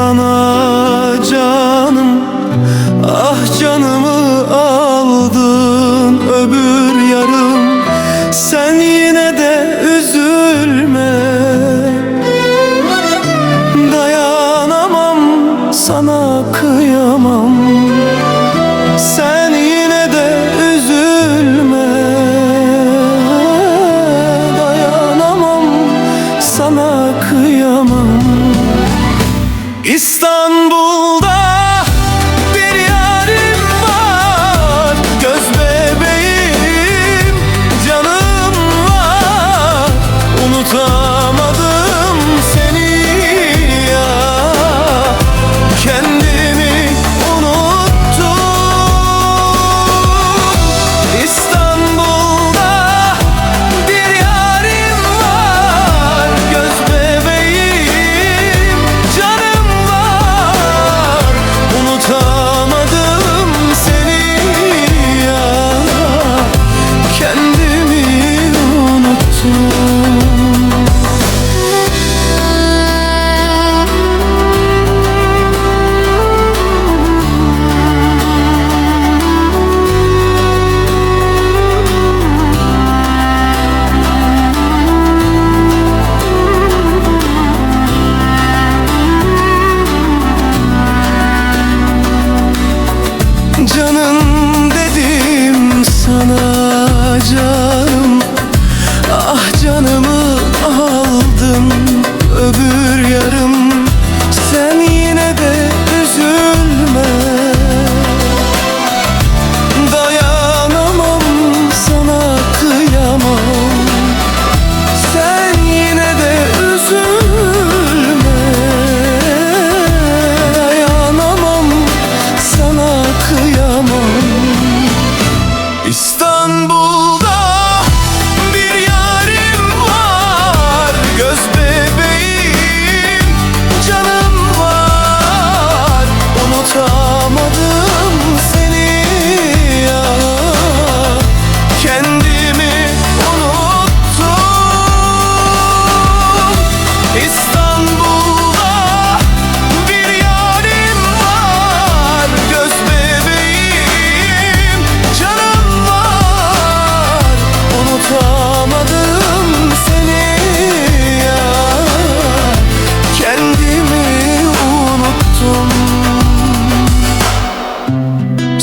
sana canım. Ah canımı aldın öbür yarım. Sen yine de üzülme. Dayanamam sana kıyamam İstanbul'da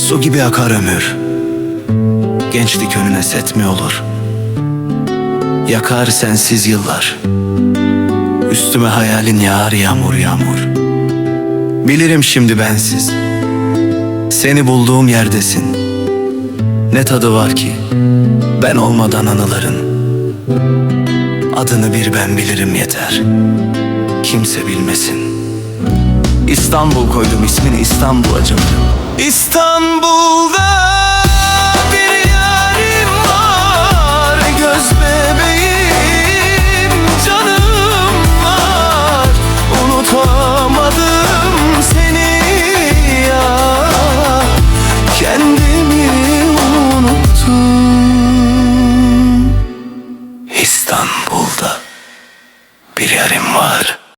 Su gibi akar ömür. Gençlik önüne set mi olur? Yakar sensiz yıllar. Üstüme hayalin yağar yağmur yağmur. Bilirim şimdi bensiz. Seni bulduğum yerdesin. Ne tadı var ki Ben olmadan anıların? Adını bir ben bilirim yeter. Kimse bilmesin İstanbul koydum ismini İstanbul acım İstanbul'da